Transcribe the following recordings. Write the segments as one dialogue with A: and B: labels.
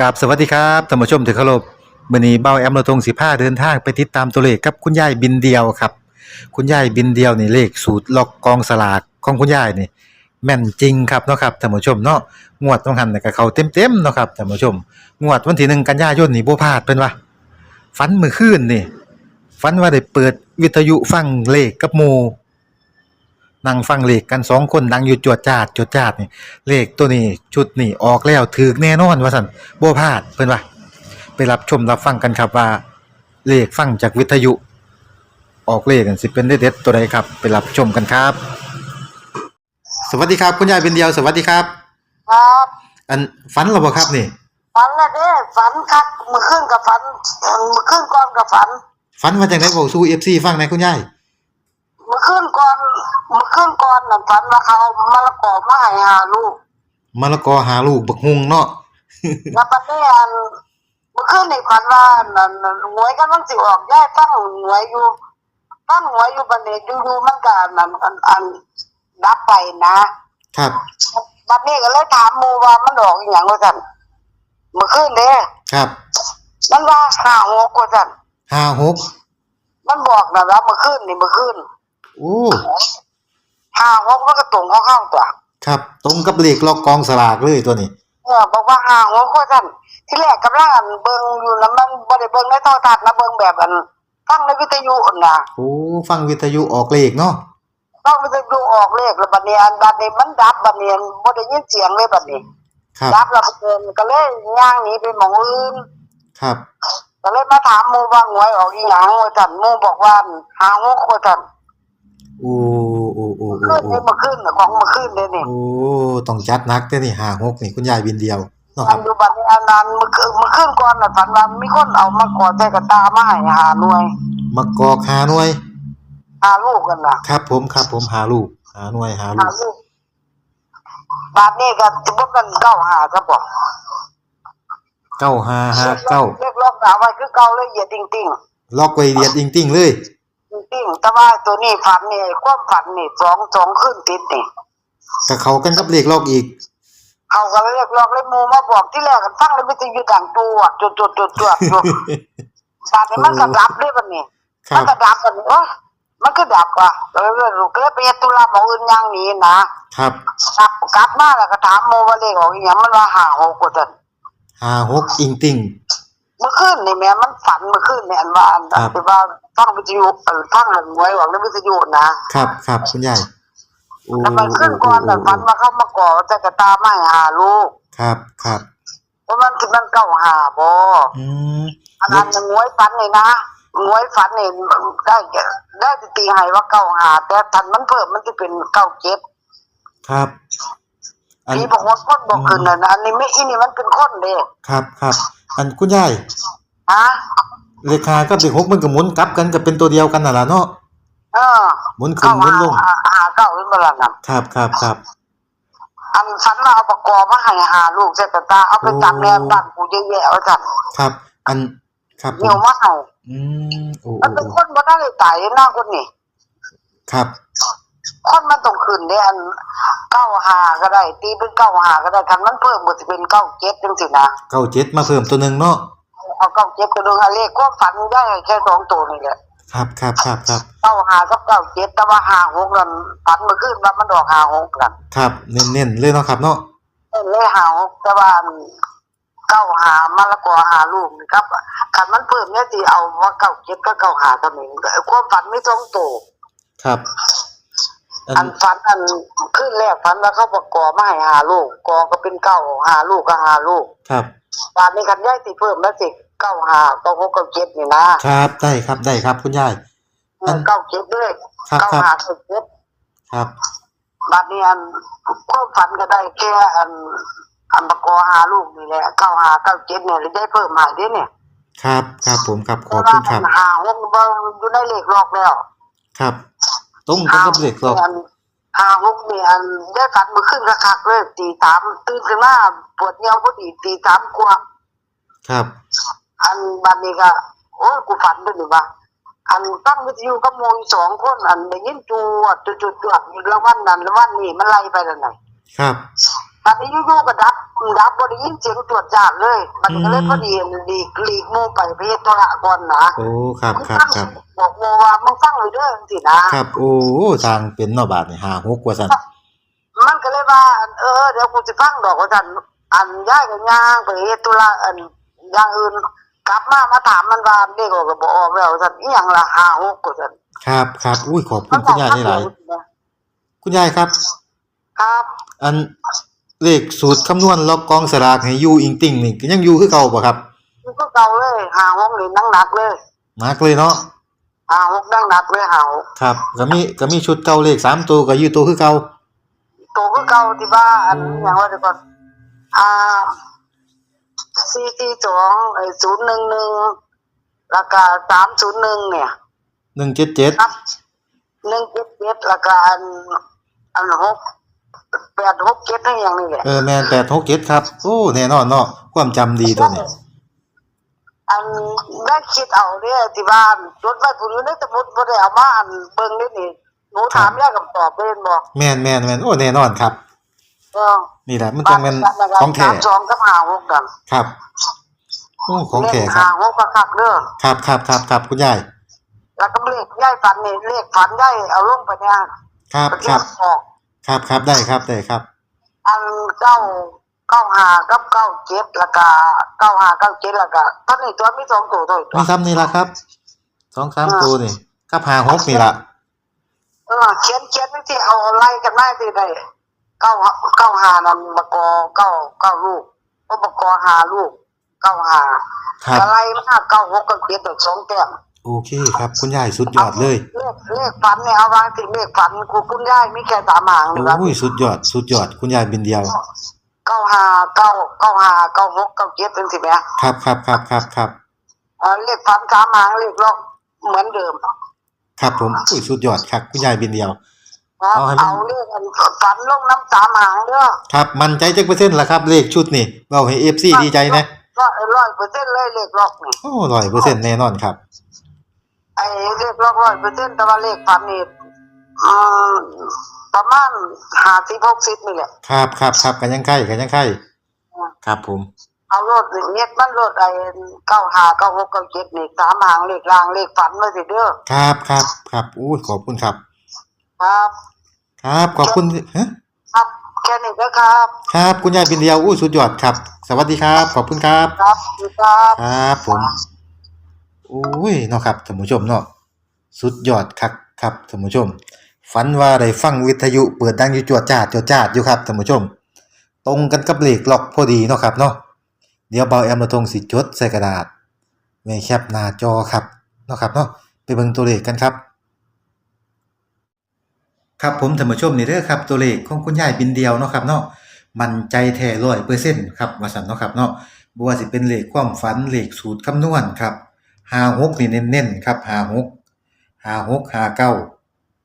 A: กับสวัสดีครับท่านผู้ชมที่เคารพมื้อนี้เบ้าแอมเราทง15เดินทางไปติดตามตัวเลขกับคุณยายบินเดียวครับ คุณยายบินเดียวนี่เลขสูตรล็อกกองสลากของคุณยายนี่ แม่นจริงครับเนาะครับท่านผู้ชมเนาะงวดต้องหันน่ะก็เขาเต็มๆเนาะครับท่านผู้ชม งวดวันที่1กันยายนนี่บ่พลาดเพิ่นว่าฝันมื้อคืนนี่ฝันว่าได้เปิดวิทยุฟังเลขกับหมู นั่งฟังเลขกันสองคนดังอยู่จวดจาดจวดจาดนี่เลขตัวนี้ชุดนี้ออกแล้วถูกแน่นอนว่าซั่นบ่พลาดเพิ่นว่าไปรับชมรับฟังกันครับว่า เลขฟังจากวิทยุ ออกเลขกันสิเป็นเด็ดๆตัวใดครับ ไปรับชมกันครับ สวัสดีครับ คุณยายเป็นเดียวสวัสดีครับ
B: ครับ
A: อันฝันแล้วบ่ครับนี่
B: ฝันละเด้ฝันคักมือขึ้นกับฝันเอ่อมือขึ้นก่อนกับฝัน
A: ฝันว่าจังได๋บอกสู่ FC ฟังหน่อยคุณยาย
B: มือขึ้นก่อนมือขึ้นก่อนนั่นฝันว่าเขาเอามะละกอมาให้หาลูก
A: มะละกอหาลูกบักฮุงเนาะ
B: แล้วปันนี้อันมือขึ้นในฝันว่านั่นนั่นหวยกำลังสิออกย้ายตั้งหวยอยู่ตั้งหวยอยู่บันนี้อยู่ๆมันก็นั่นอันอันดับไปนะครับบัดนี้ก็เลยถามหมู่ว่ามันออกอีหยังว่าซั่นมือขึ้นเด้
A: ครับ
B: มันว่าห้าหกว่าซั่น
A: 56
B: มันบอกนะว่ามือขึ้นนี่มือขึ้น
A: โอ้
B: ห้าหกมันก็ตรงเข้าข้างตัว
A: ครับ ตรงกับเลขล็อกกองสลากเลยตัวนี้
B: เออบอกว่าห้าหกว่าท่านที่แรกกำลังอันเบิ่งอยู่นะมันบ่ได้เบิ่งในโทรทัศน์นะเบิ่งแบบอันฟังในวิทยุนั่นน่ะ
A: โอ้ฟังวิทยุออกเลขเนาะ
B: ต้องวิทยุออกเลขแล้วบัดนี้อันบัดนี้มันดับบัดนี้บ่ได้ยินเสียงเลยบัดนี้
A: ครับ
B: ดับแล้วเพิ่นก็เลยย่างหนีไปหม่องอื่น
A: ครับ
B: ก็เลยมาถามหมู่ว่าหวยออกอีหยังว่าท่านหมู่บอกว่าห้าหกว่าท่าน
A: โอ้โอ้โอ้โอ้
B: ขึ้นมาขึ้นน่ะของมาขึ้นเลยนี่
A: โอ้ต้องจัดนักเด้อนี่ห้าหกนี่คุณยายบินเดียวเนาะค
B: อั
A: รั
B: น
A: บ
B: อยู่บัดนี้อันนั้นมาขึ้นมาขึ้นก่อนน่ะฝันว่ามีคนเอามากอดใส่กระตามาให้หาหน่วย
A: มะกอกหาหน่วย
B: หาลูกกันน่ะ
A: ครับผมครับผมหาลูกหาหน่วยหาลู
B: กลูกบาทนี้ก็จะบ่กันเก้าหาซะบ่
A: เก้าห้าห้าเก้า
B: เรียกรองสาวไว้คือเก่าเลยเหยียดติ่งติ่ง
A: ล็อกไว้เดียดจริงๆเลย
B: ติ่งติ่งแต่ว่าตัวนี้ฝันนี่ความฝันนี่สองสองขึ้นติดนี่
A: กับเขากันกับเลขล็อกอีก
B: เขาก็เรียกร้องเลยหมูมาบอกที่แรกกันฟังแล้วไม่จะอยู่ดังตัวจุดจุดจุดจุดจุดบาทนี้มันก็ดับเลยบัดนี้
A: ครั
B: มั
A: บ
B: นก็ดับบัดนี้โอ้ยมันก็ดับว่ะเออลูกก็เลยไปเฮ็ดธุระของอื่นอย่างนี้นะครับกลับกลับมาแล้วก็ถามหมูว่าเลขออกอีหยังมันว่าหาหกกว่าจัง
A: หาหกอิงติง
B: เมื่อคืนนี่แม่มันฝันเมื่อคืนเนี่ยอันว่าอัน
A: ครับ
B: ที่ว่าฟังวิทยุเออฟังหวยหวังในวิทยุนะครับ
A: ครับคุณยายโอ้
B: แล้วมันขึ้นก่อนน่ะฝันว่าเขามาก่อจะกระตาไม่หาลูก
A: ครับครับ
B: เพราะมันคือมันเก้าหาบ่
A: อืม
B: อันนั้นยังหวยฝันนี่นะหวยฝันนี่ได้ได้ตีให้ว่าเก้าหาแต่ทันมันเพิ่มมันจะเป็นเก้าเจ็ด
A: ครับ อัน
B: พี่บอกว่าคนบอกขึ้นน่ะนะอันนี้ไม่อีนี่มันเป็นคนเด้
A: ครับครับอันคุณยาย
B: ฮะ
A: เลขหากับเลขหกมันก็หมุนกลับกันก็เป็นตัวเดียวกันน่ะล่ะเนาะ
B: เออ
A: หมุนขึ้นหมุนลง
B: หาหาเก้าขึ้นมาแล้วน่ะ
A: ครับครับครับ
B: อันฝันว่าเอาประกอบมาให้หาลูกเสร็จตาเอาไปตักแนวบ้านกูเยอะแยะว่าจัน
A: ครับ อันครับผ
B: เหนียว
A: ม
B: มาให้
A: อืมโอ้
B: มัน
A: โอ้
B: เป็น
A: โอ้
B: คนบ่ได้ตายหน้าคนนี่
A: ครับ
B: คนมันต้องขึ้นได้อันเก้าหาก็ได้ ตีเป็นเก้าหาก็ได้คันมันเพิ่มมันจะเป็นเก้าเจ็ดจังสินะ
A: เก้าเจ็ดมาเพิ่มตัวหนึ่งเนาะ
B: เอาเก้าเจ็ดก็ดูฮะเลขความฝันได้แค่สองตัวนี่แหละ
A: ครับครับครับครับ
B: เก้าหากับเก้าเจ็ดแต่ว่าหาหกนั่นฝันเมื่อคืนว่ามันดอกหาหกนั่น
A: ครับเน้นๆเลยเนาะครับเนาะ
B: เออเลขหาหกแต่ว่าเก้าหามะละกอหาลูกนี่ครับคันมันเพิ่มเนี่ยสิเอาว่าเก้าเจ็ดก็เก้าหาเท่านี้ความฝันไม่ตรงตัว
A: ครับ อั
B: อั
A: น
B: นฝันอันขึ้นแรกฝันว่าเขาประกอบมาให้หาลูกกอก็เป็นเก้าหาลูกก็หาลูก
A: ครับ
B: ตอนนี้คันย้ายสิเพิ่มแล้วสิเก้าหาเก้าหกเก้าเจ็ดนี่นะครับ
A: ได้ครับได้ครับคุณยายอัน
B: เก้าเจ็ดด้วย
A: ครับ
B: เก้า
A: ครับ
B: หาเก้าเจ็ด
A: ครับ
B: บัดนี้อันความฝันก็ได้แค่อันอันประกอบหาลูกนี่แหละเก้าหาเก้าเจ็ดเนี่ยเลยได้เพิ่มใหม่ด้วยเนี่ย
A: ครับครับผมครับขอบ
B: เพ
A: คุ
B: ราะ
A: ณครับ
B: ว่าหาหกเบิ่งอยู่ในเลขลอกแล้ว
A: ครับ ตรงกันกับเลขหรอก
B: อันหาหกนี่อันได้ฝันเมื่อคืนคักๆเลยตีสามตื่นขึ้นมาปวดเนียวพอดีตีสามกว่า
A: ครับ
B: อันบัดนี้ก็โอ้ยกูฝันด้วยนี่ว่าอันตั้งวิทยุกับโมยสองคนอันได้ยินจวดจวดจวดจวดรางวัลนั้นรางวัลนี้มันไล่ไปแล้วไหน
A: ครับ
B: ตอนนี้อยู่ๆก็ดับดับบ่ได้ยินเสียงตรวจจานเลยมันก็เลยพอดีหลีกหลีกหมู่ไปไปเฮ็ดธุระก่อนนะ
A: โอ้ครับครับครับ
B: บอกโมว่ามึงฟังเลยเด้อจังซี่นะครับ
A: โอ้ทางเป็นเนาะบาดนี่หาหกว่าซั่น
B: มันก็เลยว่าอันเออเดี๋ยวกูจะฟังดอกว่าซั่นอันย้ายกันย่างไปเฮ็ดธุระอันอย่างอื่นกลับมามาถามมันว่าเด็กออกก็บ่ออกแล้วซั่นอีหยังล่ะ5 6ก็ซั่น
A: ครับครับอุ้ยขอบคุณคุณยายหลายๆคุณยายครับ
B: ครับ
A: อัน เลขสูตรคำนวณล็อกกองสลากให้อยู่อิงติ่งนี่ก็ยังอยู่คือเก่าบ่ครับ
B: มันก็เก่าเลย5 6นี่หนักๆเลย
A: มากเลยเนาะ
B: 5 6หนักๆเลย5 6
A: ครับก็มีก็มีชุดเก่าเลขสามตัวก็อยู่ตัวคือเก่า
B: โตคือเก่าที่ว่าอันหยังว่าเดี๋ยวก่อนอ่า442ไอ้011แล้วก็301เนี่ย
A: 177
B: ครับหนึ่งเจ็ดเจ็ดแล้วก็อันอันหก แปดหกเจ็ดทั้งอย่างนี้แหละ
A: เออแม่น867ครับโอ้แน่นอนเนาะความจำดีตัวนี้
B: อันได้คิดเอาเนี่ยที่บ้านจดไว้ผมอยู่ในสมุดบ่ได้เอามาอันเบิ่งนี่นี่หนูถามยากกับตอบเป็นบ่
A: แม่นแม่นแม่นโอ้แน่นอนครับ
B: เออ
A: นี่แหละมันจังแม่นของแท้
B: สามสองกับห้าหกกัน
A: ครับโอ้ของแท้
B: เลข
A: ครั
B: ห้า
A: บ
B: หกก็คักเด้อ
A: ครับครับครับครับคุณยาย
B: แล้วก็เลขย้ายฝันนี่เลขฝันได้เอาลงไปเนี่ย
A: ครับ
B: ประ
A: ค
B: เท
A: รั
B: ศ
A: บ
B: ออก
A: ครับครับได้ครับได้ครับ
B: อันเก้าเก้าห้ากับเก้าเจ็ดแล้วก็เก้าห้าเก้าเจ็ดแล้วก็ตอนนี้ตัวมีสองตัวด้วยตัว
A: มีซ้ำนี่ล่ะครับสองสามตัวนี่กับหาหกนี่ล่ะ
B: เออเขียนเขียนไม่ที่เอาไล่กันได้ที่ได้เก้าเก้าหานันมากอเก้าเก้าลูกก็มากอหาลูกเก้าหา
A: ครับ
B: อะไรมาเก้าหกก็เขียนตัวสองแต้ม
A: โอเคครับ คุณยายสุดยอดเลย
B: เลขเลขฝันเนี่ยเอาวางที่เลขฝันกูคุณย่ายมีแค่สามหางนี่ครับ
A: โอ้ยสุดยอด สุดยอด คุณยายบินเดียว
B: เก้าหาเก้าเก้าหาเก้าหกเก้าเจ็ดเป็นสิแม่
A: ครับครับครับครับครับ
B: เออเลขฝันสามหางเลขลอกเหมือนเดิม
A: ครับผมอุ้ยสุดยอดครับ คุณยายบินเดียว
B: ครับ
A: เอาให้มัน
B: เอาเลขอันฝันลงน้ำสามหางเด้อ
A: ครับมันใจจักเปอร์เซ็นต์ละครับ เลขชุดนี่เราให้ FC ดีใจนะ
B: ร้อยร้อยเปอร์เซ็นต์เลยเลขลอกนี่
A: โอ้ร้อยเปอร์เซ็นต์แน่นอนครับ
B: ไอ้เลขร้อยร้อยเปอร์เซ็นต์แต่ว่าเลขฝันนี่อืมประมาณห้าสิบหกสิบนี่แหละ
A: ครับครับครับกันยังไข่กันยังไข่ครับผม
B: เอารถเน็ตมันรถไอ้เก้าหาเก้าหกเก้าเจ็ดนี่สามหางเลขล่างเลขฝันมาสิเด้อ
A: ครับครับครับอุ้ยขอบคุณครับ
B: ครับ
A: ครับขอบคุณฮะ
B: ครับแค่นี้ก็ครับ
A: ครับคุณยายบินเดียวอู้สุดยอดครับ สวัสดีครับ ขอบคุณครับ
B: ครับสวัสดีครับ
A: ครับผมโอ้ยเนาะครับท่านผู้ชมเนาะสุดยอดคักครับท่านผู้ชม ฝันว่าได้ฟังวิทยุเปิดดังอยู่จวดจาดจวดจาดอยู่ครับท่านผู้ชม ตรงกันกับเลขล็อกพอดีเนาะครับเนาะเดี๋ยวเบาแอมมาทงสิจดใส่กระดาษไว้แคปหน้าจอครับเนาะครับเนาะไปเบิ่งตัวเลขกันครับครับผมท่านผู้ชมนี่เด้อครับตัวเลขของคุณยายบินเดียวเนาะครับเนาะมันใจแท้ร้อยเปอร์เซ็นต์ครับว่าสันเนาะครับเนาะบ่ว่าสิเป็นเลขความฝันเลขสูตรคำนวณครับ หาหกนี่เน้นๆครับหาหกหาหกหาเก้า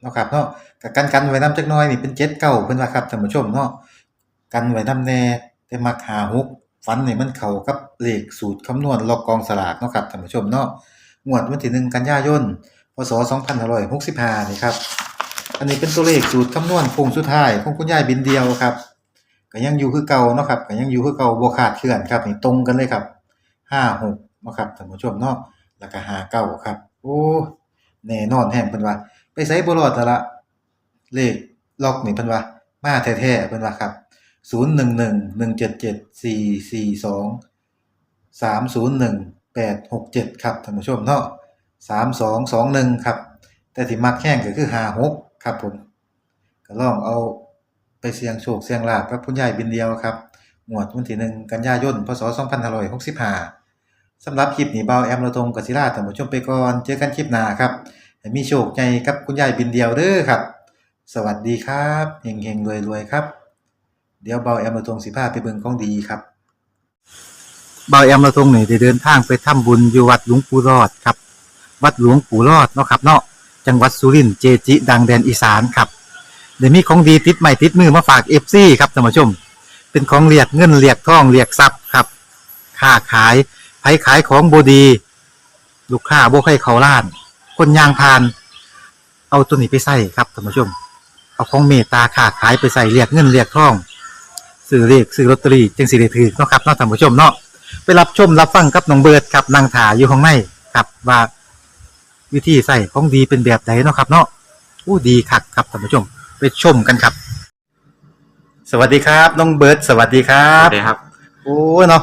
A: เนาะครับเนาะกับกันกันไว้นำจักน้อยนี่เป็นเจ็ดเก้าเพิ่นว่าครับท่านผู้ชมเนาะกันไว้น้ำแน่แต่มักหาหกฝันนี่มันเข้ากับเลขสูตรคำนวณล็อกกองสลากเนาะครับท่านผู้ชมเนาะงวดวันที่หนึ่งกันยายนพศ2565นี่ครับอันนี้เป็นตัวเลขสูตรคำนวณโค้งสุดท้ายของคุณยายบินเดียวครับก็ยังอยู่คือเก่าเนาะครับก็ยังอยู่คือเก่าบ่ขาดเคลื่อนครับนี่ตรงกันเลยครับ56เนาะครับท่านผู้ชมเนาะ แล้วก็59ครับ โอ้แน่นอนแฮงเพิ่นว่าไปไสบ่รอดละเลขล็อกนี่เพิ่นว่า มาแท้ๆเพิ่นว่าครับ 0111774442 301867 ครับท่านผู้ชมเนาะ3221 ครับ แต่ที่มักแห้งก็คือ56ครับผมก็ลองเอาไปเสี่ยงโชคเสี่ยงลาภกับคุณยายบินเดียวครับงวดวันที่1กันยายนพศ2565 สำหรับคลิปนี้เบาแอมเราตงกับศิลาท่านผู้ชมไปก่อน เจอกันคลิปหน้าครับมีโชคใหญ่กับคุณยายบินเดียวเด้อครับ สวัสดีครับเฮงๆรวยๆครับ เดี๋ยวเบาแอมเราตงสิพาไปเบิ่งของดีครับเบาแอมเราตรงนี่ได้เดินทางไปทำบุญอยู่วัดหลวงปู่รอดครับ วัดหลวงปู่รอดเนาะครับเนาะจังหวัดสุรินทร์เจจิดังแดนอีสานครับเดี๋ยวมีของดีติดใหม่ติดมือมาฝากเอฟซีครับท่านผู้ชม เป็นของเรียกเงินเรียกทองเรียกทรัพย์ครับ ค้าขาย ไผขายของบดี ลูกค้าบ่ให้เขาล้าน คนยางพาน เอาตัวนี้ไปใส่ครับท่านผู้ชม เอาของเมตตาค้าขายไปใส่เรียกเงินเรียกทองซื้อซื้อเลขซื้อลอตเตอรี่จึงสิได้ถือเนาะครับเนาะท่านผู้ชมเนาะไปรับชมรับฟังกับน้องเบิร์ดครับนางถาอยู่ข้างในครับว่าวิธีใส่ของดีเป็นแบบไหนเนาะครับ เนาะอู้ดีคักครับท่านผู้ชม ไปชมกันครับ สวัสดีครับ น้องเบิร์ดสวัสดีครั
C: ครับบสวัสดีครับ
A: โอ้เนาะ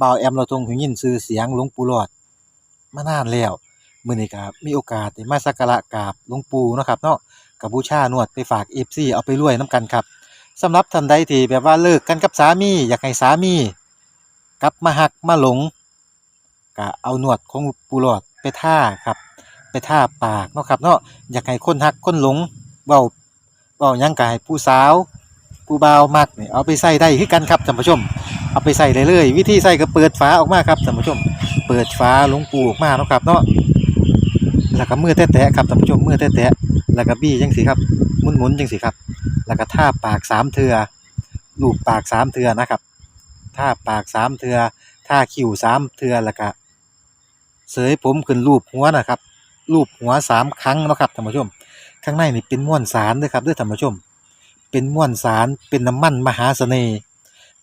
A: บ่าวแอมเราทรงหูยินชื่อเสียงหลวงปู่หลอดมานานแล้วมื้อนี้ก็มีโอกาสได้มาสักการะกราบหลวงปู่เนาะครับเนาะกับบูชานวดไปฝาก FC เอาไปรวยนํกันครับสำหรับท่านใดที่แบบว่าเลิกกันกับสามี อยากให้สามีกลับมาหักมาหลงก็เอาหนวดของปูหลอดไปท่าครับ ไปท่าปากเนาะครับเนาะอยากให้คนหักคนหลงเว้าเว้ายังกายผู้สาว ผู้บ่าวมักเนี่ยเอาไปใส่ได้คือกันครับท่านผู้ชม เอาไปใส่ได้เลย วิธีใส่ก็เปิดฝาออกมาครับท่านผู้ชม เปิดฝาหลวงปูออกมาเนาะครับเนาะแล้วก็มือแตะๆครับท่านผู้ชมมือแตะๆแล้วก็บี้จังสิครับหมุนๆจังสิครับ แล้วก็ท่าปากสามเทือลูบปากสามเทือนะครับท่าปากสามเทือท่าคิ้วสามเทือแล้วก็เสยผมขึ้นรูปหัวนะครับรูปหัวสามครั้งเนาะครับท่านผู้ชม ข้างในนี่เป็นม้วนสารด้วยครับด้วยท่านผู้ชม เป็นม้วนสารเป็นน้ำมันมหาเสน่ห์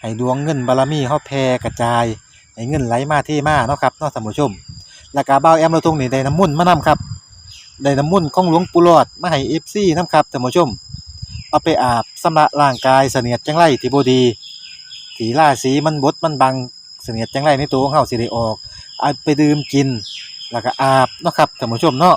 A: ให้ดวงเงินบารมีเฮาแผ่กระจายให้เงินไหลมาเทมาเนาะครับเนาะท่านผู้ชมแล้วก็เบาแอมเราทุงนี่ได้น้ำมุ่นมานํครับได้น้ำมุ่นของหลวงปู่หลอดมาให้เอฟซีนํครับท่านผู้ชม เอาไปอาบสำระร่างกายเสนียดจังไรที่บดีถีล่าสีมันบดมันบังเสนียดจังไรในตัวของเฮาสิได้ออกเอาไปดื่มกิน แล้วก็อาบเนาะครับท่านผู้ชมเนาะ